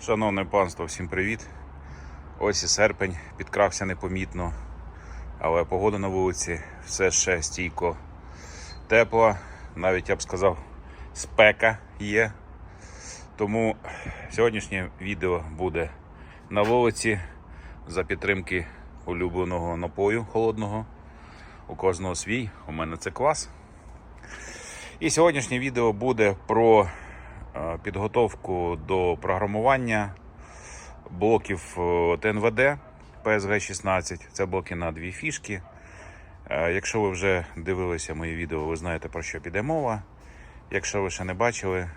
Шановне панство, всім привіт. Ось і серпень підкрався непомітно, але погода на вулиці все ще стійко тепла, навіть я б сказав, спека є. Тому сьогоднішнє відео буде на вулиці за підтримки улюбленого напою холодного. У кожного свій, у мене це квас. І сьогоднішнє відео буде про підготовку до програмування блоків е, ТНВД PSG-16. Це блоки на дві фішки. Е, Якщо ви вже дивилися мої відео, ви знаєте про що піде мова. Якщо ви ще не бачили,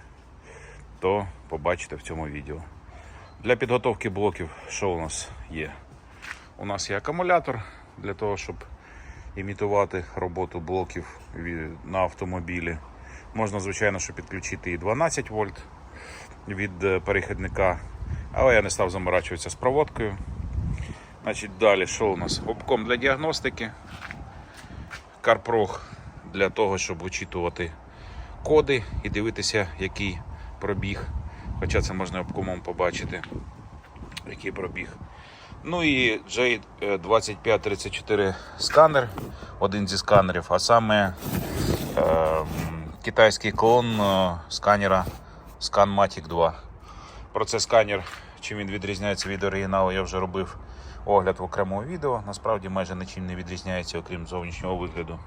то побачите в цьому відео. Для підготовки блоків, що у нас є? У нас є акумулятор для того, щоб імітувати роботу блоків на автомобілі. Можна, звичайно, що підключити і 12 вольт від е, перехідника, але я не став заморачуватися з проводкою. Значить, далі, що у нас? Обком для діагностики, карпрог для того, щоб вичитувати коди і дивитися, який пробіг. Хоча це можна обкомом побачити, який пробіг. Ну і J2534 сканер, один зі сканерів, а саме е, китайський клон е, сканера ScanMatic 2. Про це сканер, чим він відрізняється від оригіналу, я вже робив огляд в окремому відео. Насправді майже нічим не відрізняється, окрім зовнішнього вигляду.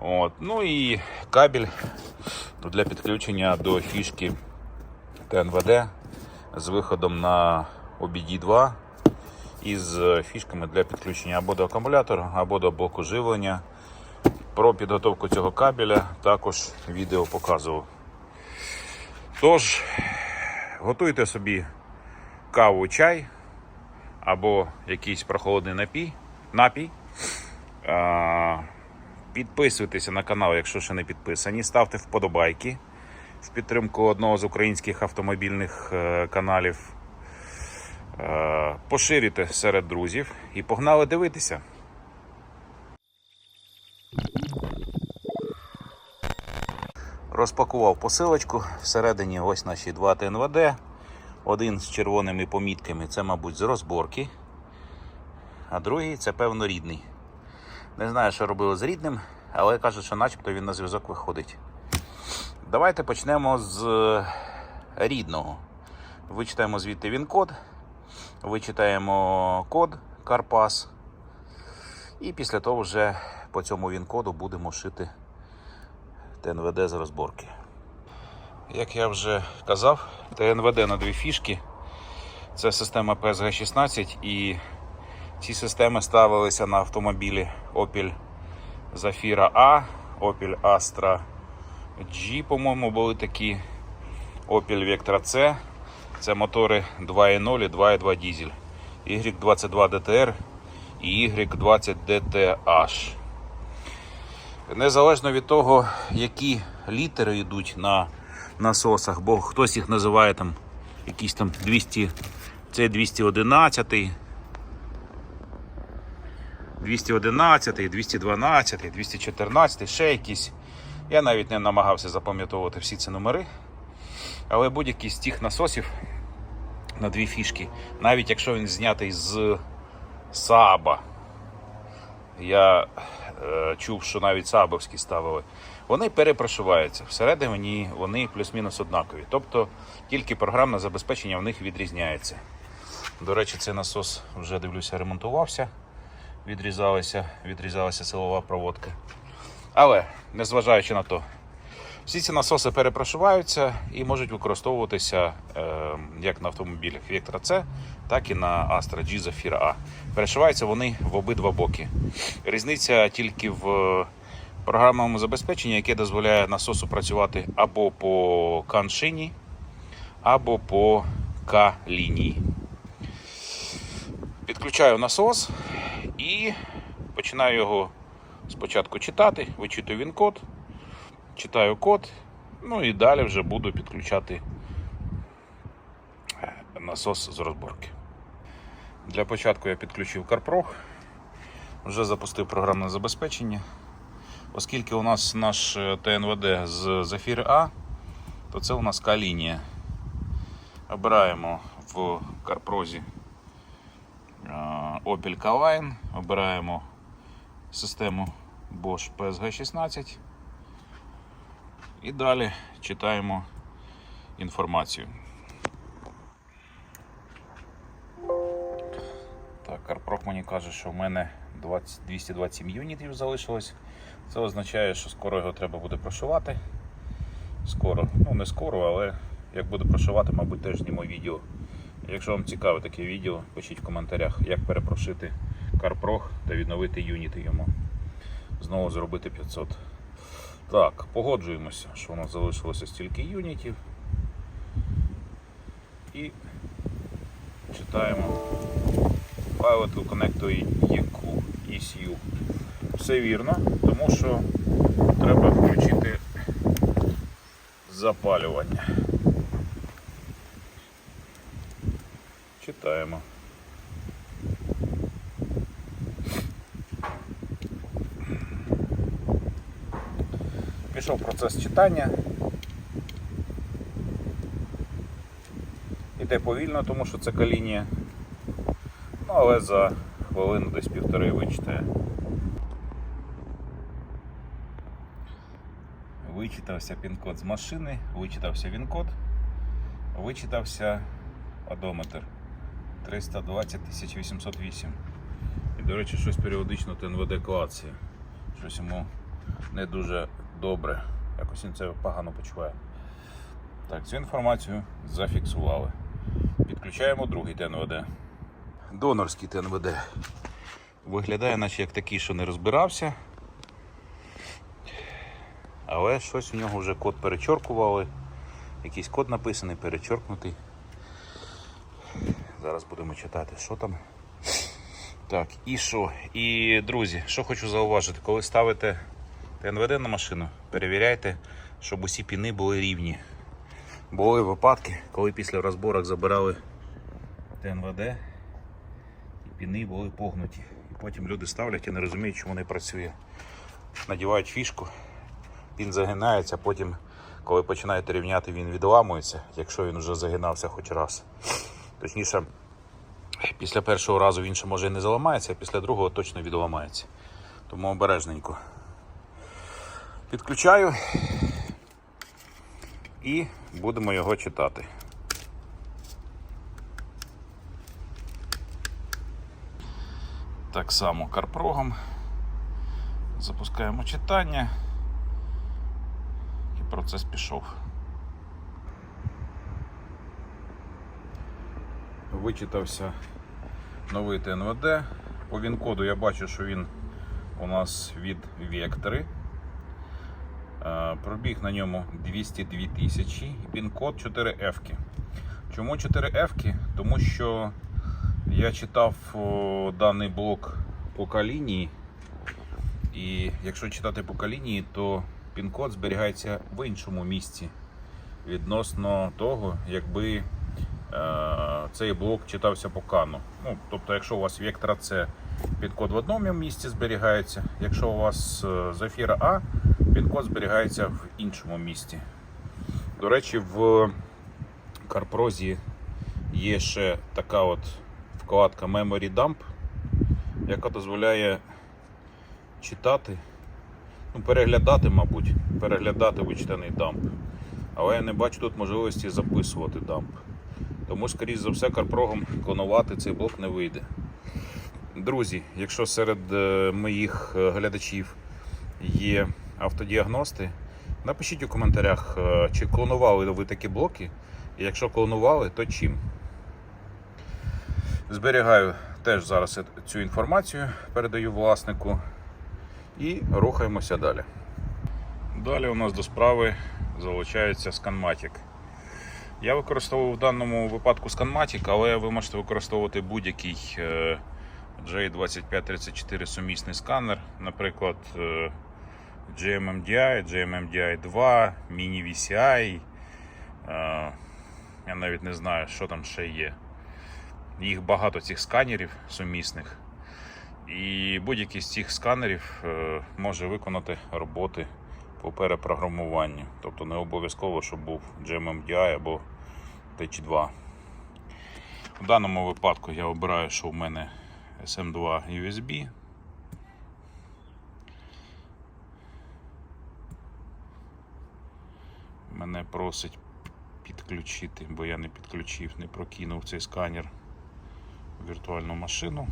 От. Ну і кабель для підключення до фішки ТНВД з виходом на OBD2 із фішками для підключення або до акумулятора, або до блоку живлення. Про підготовку цього кабеля також відео показував. Тож, готуйте собі каву, чай або якийсь прохолодний напій. напій. Підписуйтеся на канал, якщо ще не підписані. Ставте вподобайки в підтримку одного з українських автомобільних е, каналів. Е, Поширюйте серед друзів і погнали дивитися. Розпакував посилочку. Всередині ось наші два ТНВД. Один з червоними помітками це, мабуть, з розборки. А другий це, певно, рідний. Не знаю, що робили з рідним, але кажуть, що начебто він на зв'язок виходить. Давайте почнемо з е, рідного. Вичитаємо звідти він код. Вичитаємо код Карпас. І після того вже по цьому він-коду будемо шити ТНВД з розборки. Як я вже казав, ТНВД на дві фішки. Це система PSG-16 і ці системи ставилися на автомобілі Opel Zafira A, Opel Astra G, по-моєму, були такі. Opel Vectra C. Це мотори 2.0 і 2.2 дізель. Y22 DTR і Y20 DTH. Незалежно від того, які літери йдуть на насосах, бо хтось їх називає там якісь там 200, це 211, 211, 212, 214, ще якісь. Я навіть не намагався запам'ятовувати всі ці номери. Але будь-який з тих насосів на дві фішки, навіть якщо він знятий з Сааба, я е, чув, що навіть сабовські ставили, вони перепрошиваються. Всередині вони плюс-мінус однакові. Тобто тільки програмне забезпечення в них відрізняється. До речі, цей насос вже дивлюся, ремонтувався, відрізалася, відрізалася силова проводка. Але, незважаючи на то, всі ці насоси перепрошиваються і можуть використовуватися е, як на автомобілях Vectra C, так і на Astra G Zafira A. Перешиваються вони в обидва боки. Різниця тільки в програмному забезпеченні, яке дозволяє насосу працювати або по каншині, або по К-лінії. Підключаю насос і починаю його спочатку читати, вичитую він код, читаю код, ну і далі вже буду підключати е, насос з розборки. Для початку я підключив CarPro, вже запустив програмне забезпечення. Оскільки у нас наш е, ТНВД з Zafir A, то це у нас К-лінія. Обираємо в Карпрозі е, Opel Kaline, обираємо систему Bosch PSG16 і далі читаємо інформацію. Так, Карпрок мені каже, що в мене 20, 227 юнітів залишилось. Це означає, що скоро його треба буде прошивати. Скоро, ну не скоро, але як буду прошивати, мабуть, теж зніму відео. Якщо вам цікаве таке відео, пишіть в коментарях, як перепрошити Карпрог та відновити юніти йому. Знову зробити 500. Так, погоджуємося, що у нас залишилося стільки юнітів. І читаємо Pilot will connect to ECU. Все вірно, тому що треба включити запалювання. Читаємо. Пішов процес читання. Іде повільно, тому що це калінія. Ну, але за хвилину десь півтори вичитає. Вичитався пін-код з машини, вичитався він-код, вичитався одометр 320 808. І, до речі, щось періодично ТНВД клацає. Щось йому не дуже добре. Якось він це погано почуває. Так, цю інформацію зафіксували. Підключаємо другий ТНВД. Донорський ТНВД. Виглядає, наче як такий, що не розбирався. Але щось у нього вже код перечоркували. Якийсь код написаний, перечоркнутий. Зараз будемо читати, що там. Так, і що? І друзі, що хочу зауважити, коли ставите ТНВД на машину, перевіряйте, щоб усі піни були рівні. Були випадки, коли після розборок забирали ТНВД і піни були погнуті. І потім люди ставлять і не розуміють, чому не працює. Надівають фішку, пін загинається, потім, коли починаєте рівняти, він відламується, якщо він вже загинався хоч раз. Точніше, після першого разу він ще може і не заламається, а після другого точно відламається. Тому обережненько. Підключаю і будемо його читати. Так само карпрогом. Запускаємо читання і процес пішов. Вичитався новий ТНВД. По він-коду я бачу, що він у нас від Вектори. Е, Пробіг на ньому 202 тисячі, пін-код 4F. Чому 4F? Тому що я читав даний блок по калінії, і якщо читати по калінії, то пін-код зберігається в іншому місці відносно того, якби е, цей блок читався по кану. Ну, тобто, якщо у вас вектора С пін-код в одному місці зберігається, якщо у вас Зафіра А, пін-код зберігається в іншому місці. До речі, в Карпрозі є ще така от вкладка Memory Dump, яка дозволяє читати, ну, переглядати, мабуть, переглядати вичитаний дамп. Але я не бачу тут можливості записувати дамп. Тому, скоріш за все, карпрогом клонувати цей блок не вийде. Друзі, якщо серед е, моїх е, глядачів є автодіагности, напишіть у коментарях, е, чи клонували ви такі блоки, і якщо клонували, то чим. Зберігаю теж зараз цю інформацію, передаю власнику і рухаємося далі. Далі у нас до справи залучається ScanMatic. Я використовував в даному випадку ScanMatic, але ви можете використовувати будь-який е, J2534 сумісний сканер, наприклад, е, GMMDI, GMMDI 2, Mini VCI. е, Я навіть не знаю, що там ще є. Їх багато цих сканерів сумісних. І будь-який з цих сканерів е, може виконати роботи по перепрограмуванню. Тобто не обов'язково, щоб був GMMDI або Touch 2. В даному випадку я обираю, що в мене SM2 USB. Мене просить підключити, бо я не підключив, не прокинув цей сканер в віртуальну машину.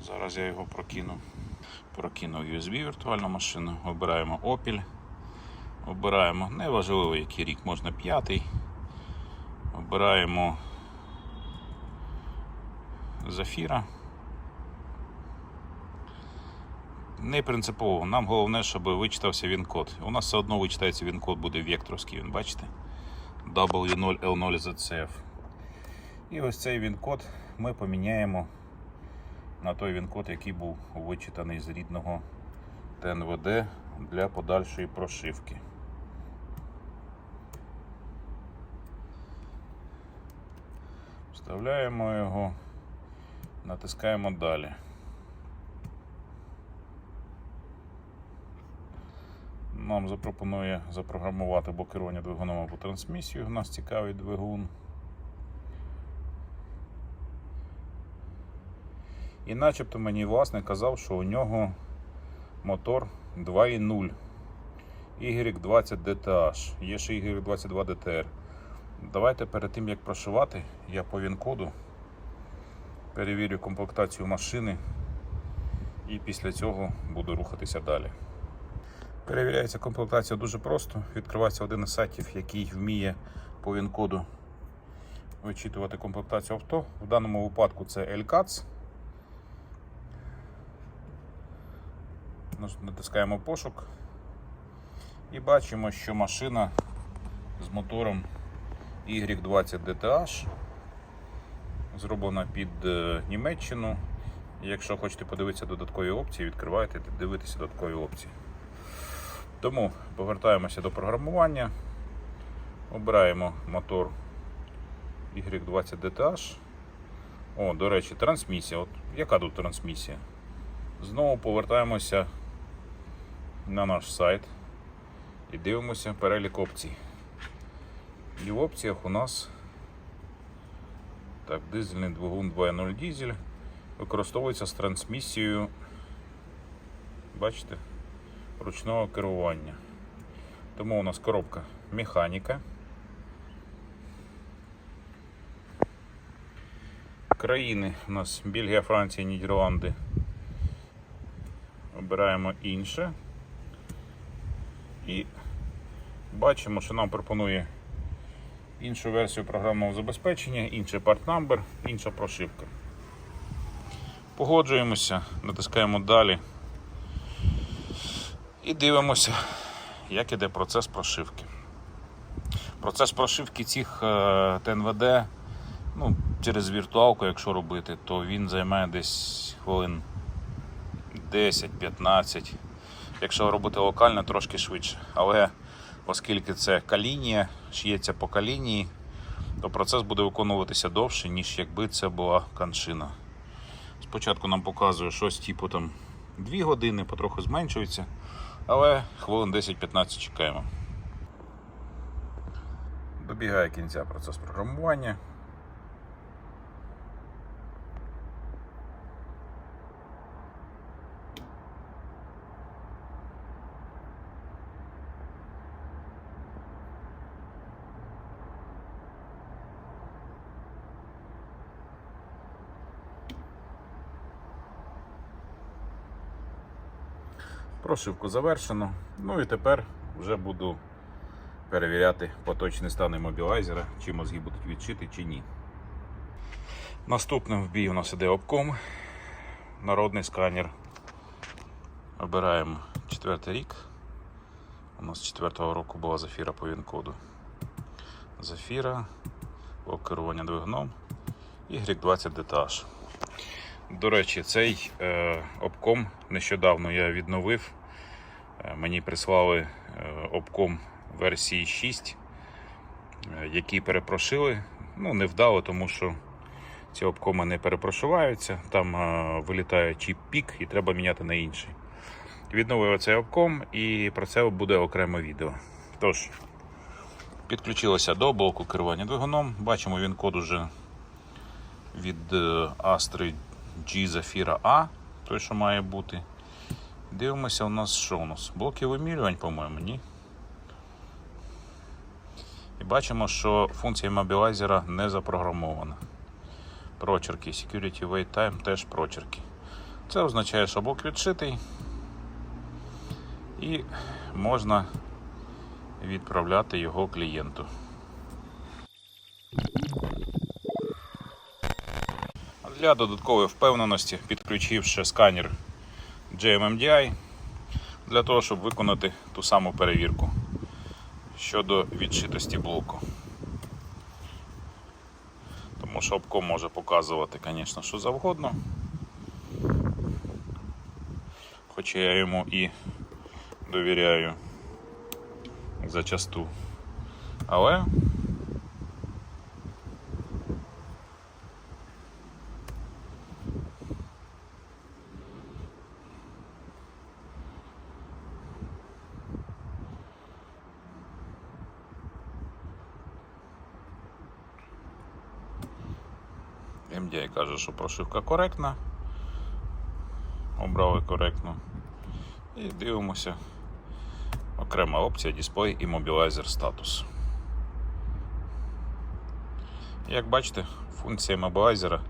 Зараз я його прокину. Прокинув USB віртуальну машину. Обираємо Opel. Обираємо, неважливо який рік, можна п'ятий. Обираємо Зафіра. Не принципово. Нам головне, щоб вичитався він код. У нас все одно вичитається він код, буде векторський, він бачите? W0L0ZCF. І ось цей він код ми поміняємо на той він код, який був вичитаний з рідного ТНВД для подальшої прошивки. Вставляємо його, натискаємо далі. Нам запропонує запрограмувати блокування двигуном або трансмісію. Нас цікавий двигун. І начебто мені власник казав, що у нього мотор 2.0 Y20 DTH. Є ще Y22 DTR. Давайте перед тим як прошивати, я по він-коду перевірю комплектацію машини і після цього буду рухатися далі. Перевіряється комплектація дуже просто. Відкривається один із сайтів, який вміє по він-коду вичитувати комплектацію авто. В даному випадку це LCATS. Натискаємо пошук і бачимо, що машина з мотором Y20 DTH зроблена під е, Німеччину. Якщо хочете подивитися додаткові опції, відкривайте та дивитися додаткові опції. Тому повертаємося до програмування. Обираємо мотор Y20 DTH. О, до речі, трансмісія. От яка тут трансмісія? Знову повертаємося на наш сайт і дивимося перелік опцій. І в опціях у нас так, дизельний двигун 2.0 дизель використовується з трансмісією, бачите, ручного керування. Тому у нас коробка механіка. Країни у нас Бельгія, Франція, Нідерланди. Обираємо інше. І бачимо, що нам пропонує іншу версію програмного забезпечення, інший партнамбер, інша прошивка. Погоджуємося, натискаємо далі і дивимося, як іде процес прошивки. Процес прошивки цих е, ТНВД ну, через віртуалку, якщо робити, то він займає десь хвилин 10-15. Якщо робити локально, трошки швидше. Але оскільки це калінія, шиється по калінії, то процес буде виконуватися довше, ніж якби це була каншина. Спочатку нам показує щось типу там 2 години, потроху зменшується, але хвилин 10-15 чекаємо. Добігає кінця процес програмування. Прошивку завершено. Ну і тепер вже буду перевіряти поточний стан іммобілайзера, чи мозги будуть відчити, чи ні. Наступним в бій у нас іде обком. Народний сканер. Обираємо четвертий рік. У нас четвертого року була зафіра по він-коду. Зафіра, керування двигуном і Y20 DTH. До речі, цей е, обком нещодавно я відновив. Е, мені прислали е, обком версії 6, е, який перепрошили. Ну, не вдало, тому що ці обкоми не перепрошиваються. Там вилітає чіп пік і треба міняти на інший. Відновив цей обком і про це буде окреме відео. Тож, Підключилося до блоку керування двигуном. Бачимо він код уже від Astra G Zafira A, той, що має бути. Дивимося, у нас що у нас? Блоки вимірювань, по-моєму, ні. І бачимо, що функція мобілайзера не запрограмована. Прочерки Security Wait Time теж прочерки. Це означає, що блок відшитий і можна відправляти його клієнту. Для додаткової впевненості підключивши сканер JMMDI для того, щоб виконати ту саму перевірку щодо відшитості блоку. Тому що обком може показувати, звісно, що завгодно. Хоча я йому і довіряю зачасту. Але MDI каже, що прошивка коректна. Обрали коректно. І дивимося. Окрема опція Display і Mobilizer статус. Як бачите, функція мобілайзера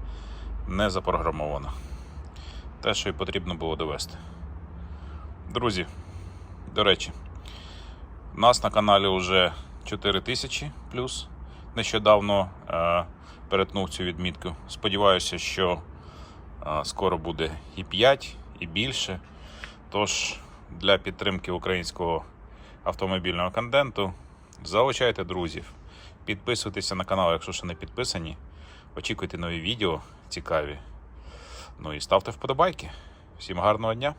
не запрограмована. Те, що й потрібно було довести. Друзі, до речі, у нас на каналі вже 4000 плюс. Нещодавно е, перетнув цю відмітку. Сподіваюся, що е, скоро буде і 5, і більше. Тож для підтримки українського автомобільного контенту залучайте друзів, підписуйтеся на канал, якщо ще не підписані. Очікуйте нові відео цікаві. Ну і ставте вподобайки. Всім гарного дня!